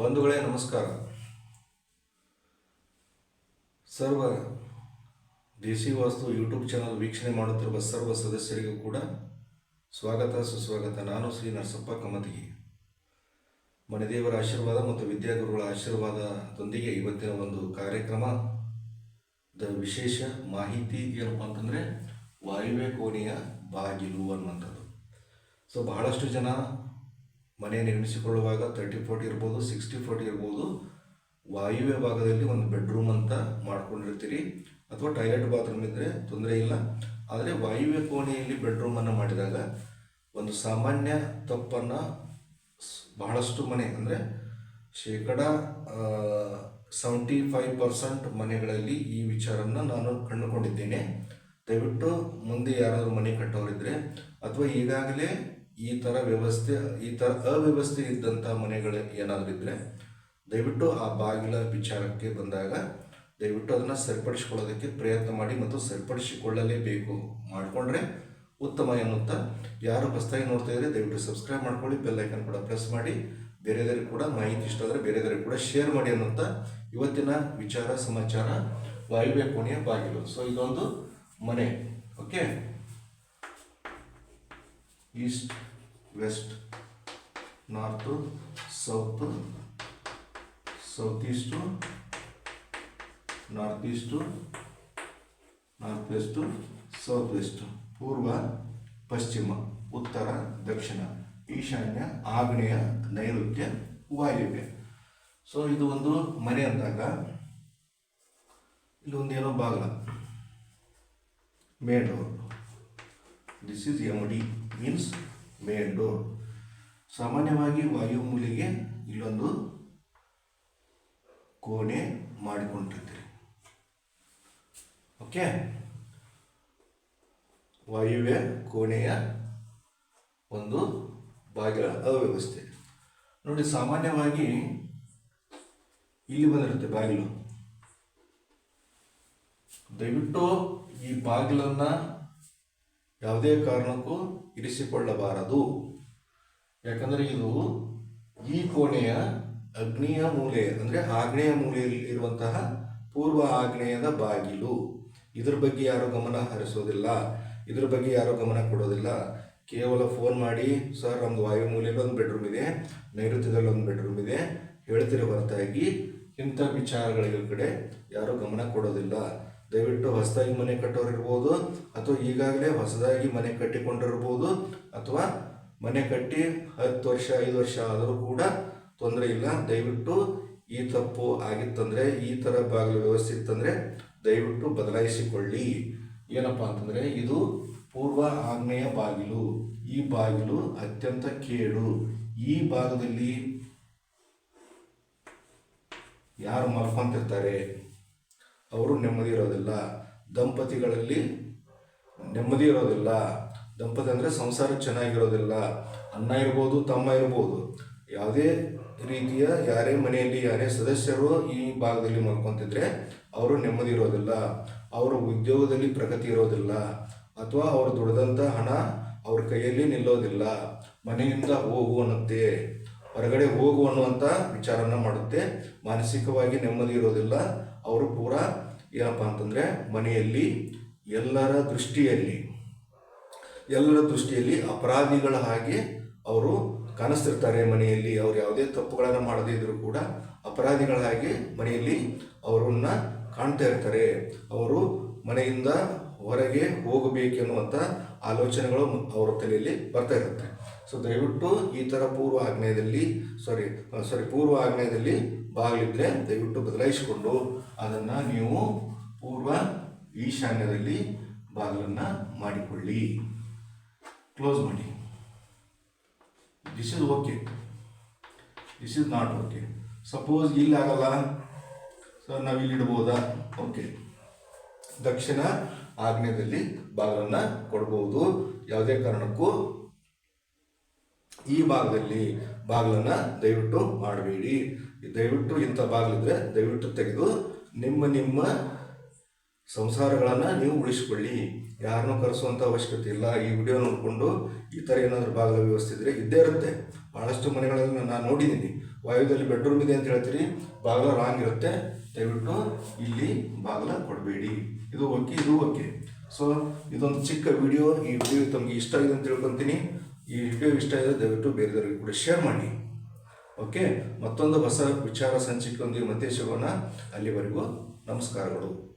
ಬಂಧುಗಳೇ, ನಮಸ್ಕಾರ. ಸರ್ವ ದೇಸಿ ವಾಸ್ತು ಯೂಟ್ಯೂಬ್ ಚಾನಲ್ ವೀಕ್ಷಣೆ ಮಾಡುತ್ತಿರುವ ಸರ್ವ ಸದಸ್ಯರಿಗೂ ಕೂಡ ಸ್ವಾಗತ, ಸುಸ್ವಾಗತ. ನಾನು ಶ್ರೀ ನರಸಪ್ಪ ಕಮತಿಗಿ. ಮನೆದೇವರ ಆಶೀರ್ವಾದ ಮತ್ತು ವಿದ್ಯಾಗುರುಗಳ ಆಶೀರ್ವಾದದೊಂದಿಗೆ ಇವತ್ತಿನ ಒಂದು ಕಾರ್ಯಕ್ರಮದ ವಿಶೇಷ ಮಾಹಿತಿ ಏನಪ್ಪ ಅಂತಂದರೆ ವಾಯುವೆ ಕೋಣೆಯ ಬಾಗಿಲು ಅನ್ನುವಂಥದ್ದು. ಸೊ ಬಹಳಷ್ಟು ಜನ ಮನೆ ನಿರ್ಮಿಸಿಕೊಳ್ಳುವಾಗ ತರ್ಟಿ ಫೋರ್ಟಿ ಇರ್ಬೋದು ಸಿಕ್ಸ್ಟಿ ಫೋರ್ಟಿ ಇರ್ಬೋದು, ವಾಯುವ್ಯ ಭಾಗದಲ್ಲಿ ಒಂದು ಬೆಡ್ರೂಮ್ ಅಂತ ಮಾಡ್ಕೊಂಡಿರ್ತೀರಿ. ಅಥವಾ ಟಾಯ್ಲೆಟ್ ಬಾತ್ರೂಮ್ ಇದ್ದರೆ ತೊಂದರೆ ಇಲ್ಲ. ಆದರೆ ವಾಯುವ್ಯ ಕೋಣೆಯಲ್ಲಿ ಬೆಡ್ರೂಮನ್ನು ಮಾಡಿದಾಗ ಒಂದು ಸಾಮಾನ್ಯ ತಪ್ಪನ್ನು ಬಹಳಷ್ಟು ಮನೆ ಅಂದರೆ ಶೇಕಡ ಸೆವೆಂಟಿ ಫೈವ್ ಪರ್ಸೆಂಟ್ ಮನೆಗಳಲ್ಲಿ ಈ ವಿಚಾರವನ್ನು ನಾನು ಕಂಡುಕೊಂಡಿದ್ದೇನೆ. ದಯವಿಟ್ಟು ಮುಂದೆ ಯಾರಾದರೂ ಮನೆ ಕಟ್ಟೋರಿದ್ರೆ ಅಥವಾ ಈಗಾಗಲೇ ಈ ಥರ ವ್ಯವಸ್ಥೆ, ಈ ಥರ ಅವ್ಯವಸ್ಥೆ ಇದ್ದಂಥ ಮನೆಗಳು ಏನಾದರೂ ಇದ್ದರೆ ದಯವಿಟ್ಟು ಆ ಬಾಗಿಲ ವಿಚಾರಕ್ಕೆ ಬಂದಾಗ ದಯವಿಟ್ಟು ಅದನ್ನು ಸರಿಪಡಿಸಿಕೊಳ್ಳೋದಕ್ಕೆ ಪ್ರಯತ್ನ ಮಾಡಿ ಮತ್ತು ಸರಿಪಡಿಸಿಕೊಳ್ಳಲೇಬೇಕು. ಮಾಡಿಕೊಂಡ್ರೆ ಉತ್ತಮ ಎನ್ನುತ್ತಾ. ಯಾರು ಬಸ್ತಾಗಿ ನೋಡ್ತಾ ಇದ್ದರೆ ದಯವಿಟ್ಟು ಸಬ್ಸ್ಕ್ರೈಬ್ ಮಾಡ್ಕೊಳ್ಳಿ ಬೆಲ್ ಐಕನ್ ಕೂಡ ಪ್ರೆಸ್ ಮಾಡಿ. ಬೇರೆದರಿಗೆ ಕೂಡ ಮಾಹಿತಿ ಇಷ್ಟ ಆದರೆ ಬೇರೆದರಿಗೆ ಕೂಡ ಶೇರ್ ಮಾಡಿ ಅನ್ನುತ್ತಾ ಇವತ್ತಿನ ವಿಚಾರ, ಸಮಾಚಾರ ವಾಯುವ್ಯ ಕೋಣೆಯ ಬಾಗಿಲು. ಸೊ ಇದೊಂದು ಮನೆ. Okay east, west, north, south south east north east north west south west ಪೂರ್ವ, ಪಶ್ಚಿಮ, ಉತ್ತರ, ದಕ್ಷಿಣ, ಈಶಾನ್ಯ, ಆಗ್ನೇಯ, ನೈಋತ್ಯ, ವಾಯುವ್ಯ. ಸೊ ಇದು ಒಂದು ಮನೆ ಅಂದಾಗ, ಇಲ್ಲೊಂದೇನೋ ಬಾಗಿಲ main this is M D means main door ಸಾಮಾನ್ಯವಾಗಿ ವಾಯು ಮೂಲೆಗೆ ಇಲ್ಲೊಂದು ಕೋಣೆ ಮಾಡಿಕೊಂಡಿರ್ತೀರಿ. ಓಕೆ ವಾಯುವ್ಯ ಕೋಣೆಯ ಒಂದು ಬಾಗಿಲ ಅವ್ಯವಸ್ಥೆ. ನೋಡಿ, ಸಾಮಾನ್ಯವಾಗಿ ಇಲ್ಲಿ ಬಂದಿರುತ್ತೆ ಬಾಗಿಲು. ದಯವಿಟ್ಟು ಈ ಬಾಗಿಲನ್ನು ಯಾವುದೇ ಕಾರಣಕ್ಕೂ ಇರಿಸಿಕೊಳ್ಳಬಾರದು. ಯಾಕಂದರೆ ಇದು ಈ ಕೋಣೆಯ ಅಗ್ನಿಯ ಮೂಲೆ, ಅಂದರೆ ಆಗ್ನೇಯ ಮೂಲೆಯಲ್ಲಿ ಇರುವಂತಹ ಪೂರ್ವ ಆಗ್ನೇಯದ ಬಾಗಿಲು. ಇದ್ರ ಬಗ್ಗೆ ಯಾರೂ ಗಮನ ಹರಿಸೋದಿಲ್ಲ. ಇದ್ರ ಬಗ್ಗೆ ಯಾರೂ ಗಮನ ಕೊಡೋದಿಲ್ಲ. ಕೇವಲ ಫೋನ್ ಮಾಡಿ, ಸರ್ ನಮ್ಮದು ವಾಯು ಮೂಲೆಯಲ್ಲಿ ಒಂದು ಬೆಡ್ರೂಮ್ ಇದೆ, ನೈಋತ್ಯದಲ್ಲಿ ಒಂದು ಬೆಡ್ರೂಮ್ ಇದೆ, ಹೇಳ್ತಿರೋ ಹೊರತಾಗಿ ಇಂಥ ವಿಚಾರಗಳ ಕಡೆ ಯಾರೂ ಗಮನ ಕೊಡೋದಿಲ್ಲ. ದಯವಿಟ್ಟು ಹೊಸದಾಗಿ ಮನೆ ಕಟ್ಟೋರಿರ್ಬೋದು, ಅಥವಾ ಈಗಾಗಲೇ ಹೊಸದಾಗಿ ಮನೆ ಕಟ್ಟಿಕೊಂಡಿರ್ಬೋದು, ಅಥವಾ ಮನೆ ಕಟ್ಟಿ ಹತ್ತು ವರ್ಷ, ಐದು ವರ್ಷ ಆದರೂ ಕೂಡ ತೊಂದರೆ ಇಲ್ಲ. ದಯವಿಟ್ಟು ಈ ತಪ್ಪು ಆಗಿತ್ತಂದರೆ, ಈ ಥರ ಬಾಗಿಲು ವ್ಯವಸ್ಥೆ ಇತ್ತಂದರೆ ದಯವಿಟ್ಟು ಬದಲಾಯಿಸಿಕೊಳ್ಳಿ. ಏನಪ್ಪ ಅಂತಂದರೆ, ಇದು ಪೂರ್ವ ಆಗ್ನೇಯ ಬಾಗಿಲು. ಈ ಬಾಗಿಲು ಅತ್ಯಂತ ಕೇಡು. ಈ ಭಾಗದಲ್ಲಿ ಯಾರು ಮಲ್ಕೊಂತಿರ್ತಾರೆ? ಅವರು ನೆಮ್ಮದಿ ಇರೋದಿಲ್ಲ. ದಂಪತಿಗಳಲ್ಲಿ ನೆಮ್ಮದಿ ಇರೋದಿಲ್ಲ. ದಂಪತಿ ಅಂದರೆ ಸಂಸಾರ ಚೆನ್ನಾಗಿರೋದಿಲ್ಲ. ಅಣ್ಣ ಇರ್ಬೋದು, ತಮ್ಮ ಇರ್ಬೋದು. ಯಾವುದೇ ರೀತಿಯ ಯಾರೇ ಮನೆಯಲ್ಲಿ, ಯಾರೇ ಸದಸ್ಯರು ಈ ಭಾಗದಲ್ಲಿ ಮಾಡ್ಕೊತಿದ್ರೆ ಅವರು ನೆಮ್ಮದಿ ಇರೋದಿಲ್ಲ. ಅವರ ಉದ್ಯೋಗದಲ್ಲಿ ಪ್ರಗತಿ ಇರೋದಿಲ್ಲ. ಅಥವಾ ಅವರು ದುಡ್ದಂಥ ಹಣ ಅವ್ರ ಕೈಯಲ್ಲಿ ನಿಲ್ಲೋದಿಲ್ಲ. ಮನೆಯಿಂದ ಹೋಗು ಅನ್ನುತ್ತೆ. ಹೊರಗಡೆ ಹೋಗು ಅನ್ನುವಂಥ ವಿಚಾರನ ಮಾಡುತ್ತೆ. ಮಾನಸಿಕವಾಗಿ ನೆಮ್ಮದಿ ಇರೋದಿಲ್ಲ. ಅವರು ಪೂರ ಏನಪ್ಪ ಅಂತಂದರೆ ಮನೆಯಲ್ಲಿ ಎಲ್ಲರ ದೃಷ್ಟಿಯಲ್ಲಿ ಎಲ್ಲರ ದೃಷ್ಟಿಯಲ್ಲಿ ಅಪರಾಧಿಗಳ ಹಾಗೆ ಅವರು ಕಾಣಿಸ್ತಿರ್ತಾರೆ ಮನೆಯಲ್ಲಿ. ಅವ್ರು ಯಾವುದೇ ತಪ್ಪುಗಳನ್ನು ಮಾಡದೇ ಇದ್ದರೂ ಕೂಡ ಅಪರಾಧಿಗಳ ಹಾಗೆ ಮನೆಯಲ್ಲಿ ಅವರನ್ನು ಕಾಣ್ತಾ ಇರ್ತಾರೆ. ಅವರು ಮನೆಯಿಂದ ಹೊರಗೆ ಹೋಗಬೇಕೆನ್ನುವಂಥ ಆಲೋಚನೆಗಳು ಅವರ ತಲೆಯಲ್ಲಿ ಬರ್ತಾ ಇರುತ್ತೆ. ಸೊ ದಯವಿಟ್ಟು ಈ ಥರ ಪೂರ್ವ ಆಗ್ನೇಯದಲ್ಲಿ ಸಾರಿ ಸಾರಿ ಪೂರ್ವ ಆಗ್ನೇಯದಲ್ಲಿ ಬಾಗಿಲಿದ್ರೆ ದಯವಿಟ್ಟು ಬದಲಾಯಿಸಿಕೊಂಡು ಅದನ್ನು ನೀವು ಪೂರ್ವ ಈಶಾನ್ಯದಲ್ಲಿ ಬಾಗಿಲನ್ನು ಮಾಡಿಕೊಳ್ಳಿ. ಕ್ಲೋಸ್ ಮಾಡಿ. This is okay this is not okay suppose ಇಲ್ಲಿ ಆಗಲ್ಲ. ಸರ್ ನಾವು ಇಲ್ಲಿ ಇಡ್ಬೋದಾ? ಓಕೆ ದಕ್ಷಿಣ ಆಗ್ನೇಯದಲ್ಲಿ ಬಾಗಿಲನ್ನು ಕೊಡ್ಬೋದು. ಯಾವುದೇ ಕಾರಣಕ್ಕೂ ಈ ಭಾಗದಲ್ಲಿ ಬಾಗಿಲನ್ನು ದಯವಿಟ್ಟು ಮಾಡಬೇಡಿ. ದಯವಿಟ್ಟು ಇಂಥ ಬಾಗಿಲಿದ್ರೆ ದಯವಿಟ್ಟು ತೆಗೆದು ನಿಮ್ಮ ನಿಮ್ಮ ಸಂಸಾರಗಳನ್ನು ನೀವು ಉಳಿಸ್ಕೊಳ್ಳಿ. ಯಾರನ್ನು ಕರೆಸುವಂಥ ಅವಶ್ಯಕತೆ ಇಲ್ಲ. ಈ ವಿಡಿಯೋ ನೋಡಿಕೊಂಡು ಈ ಥರ ಏನಾದರೂ ಬಾಗಿಲ ವ್ಯವಸ್ಥೆ ಇದ್ದರೆ ಇದ್ದೇ ಇರುತ್ತೆ. ಭಾಳಷ್ಟು ಮನೆಗಳಲ್ಲಿ ನಾನು ನೋಡಿದ್ದೀನಿ. ವಾಯುದಲ್ಲಿ ಬೆಡ್ರೂಮ್ ಇದೆ ಅಂತ ಹೇಳ್ತೀರಿ. ಬಾಗಿಲ ರಾಂಗ್ ಇರುತ್ತೆ. ದಯವಿಟ್ಟು ಇಲ್ಲಿ ಬಾಗಿಲ ಕೊಡಬೇಡಿ. ಇದು ಓಕೆ ಇದು ಓಕೆ ಸೊ ಇದೊಂದು ಚಿಕ್ಕ ವಿಡಿಯೋ. ಈ ವಿಡಿಯೋ ತಮಗೆ ಇಷ್ಟ ಆಗಿದೆ ಅಂತ ತಿಳ್ಕೊತೀನಿ. ಈ ವಿಡಿಯೋ ಇಷ್ಟ ಆದರೆ ದಯವಿಟ್ಟು ಬೇರೆದವರಿಗೆ ಕೂಡ ಶೇರ್ ಮಾಡಿ. ಓಕೆ ಮತ್ತೊಂದು ಹೊಸ ವಿಚಾರ ಸಂಚಿಕೆಯೊಂದಿಗೆ ಮತ್ತೆ ಸಿಗೋಣ. ಅಲ್ಲಿವರೆಗೂ ನಮಸ್ಕಾರಗಳು.